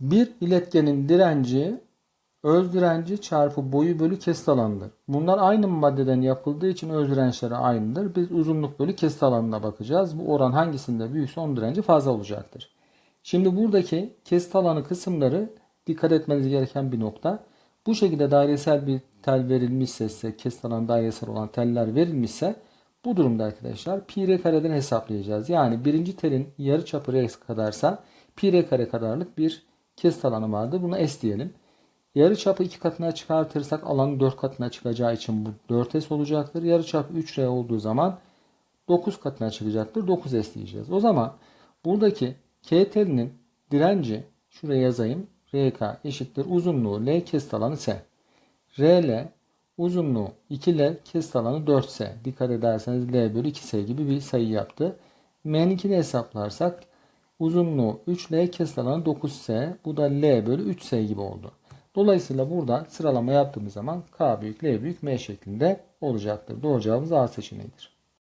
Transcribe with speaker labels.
Speaker 1: Bir iletkenin direnci öz direnci çarpı boyu bölü kesit alanıdır. Bunlar aynı maddeden yapıldığı için öz dirençleri aynıdır. Biz uzunluk bölü kesit alanına bakacağız. Bu oran hangisinde büyükse onun direnci fazla olacaktır. Şimdi buradaki kesit alanı kısımları dikkat etmeniz gereken bir nokta. Bu şekilde dairesel bir tel verilmişse size kesit alanı dairesel olan teller verilmişse bu durumda arkadaşlar pi r kareden hesaplayacağız. Yani birinci telin yarı çapı r kadarsa pi r kare kadarlık bir kesit alanı vardır. Buna s diyelim. Yarı çapı 2 katına çıkartırsak alanın 4 katına çıkacağı için bu 4s olacaktır. Yarı çapı 3r olduğu zaman 9 katına çıkacaktır. 9s diyeceğiz. O zaman buradaki k telinin direnci şuraya yazayım. rk eşittir uzunluğu l kesit alanı s. rl uzunluğu 2l kesit alanı 4s. Dikkat ederseniz l bölü 2s gibi bir sayı yaptı. m'ninkini hesaplarsak uzunluğu 3l kesit alanı 9s. Bu da l bölü 3s gibi oldu. Dolayısıyla burada sıralama yaptığımız zaman K büyük L büyük M şeklinde olacaktır. Doğru cevabımız A seçeneğidir.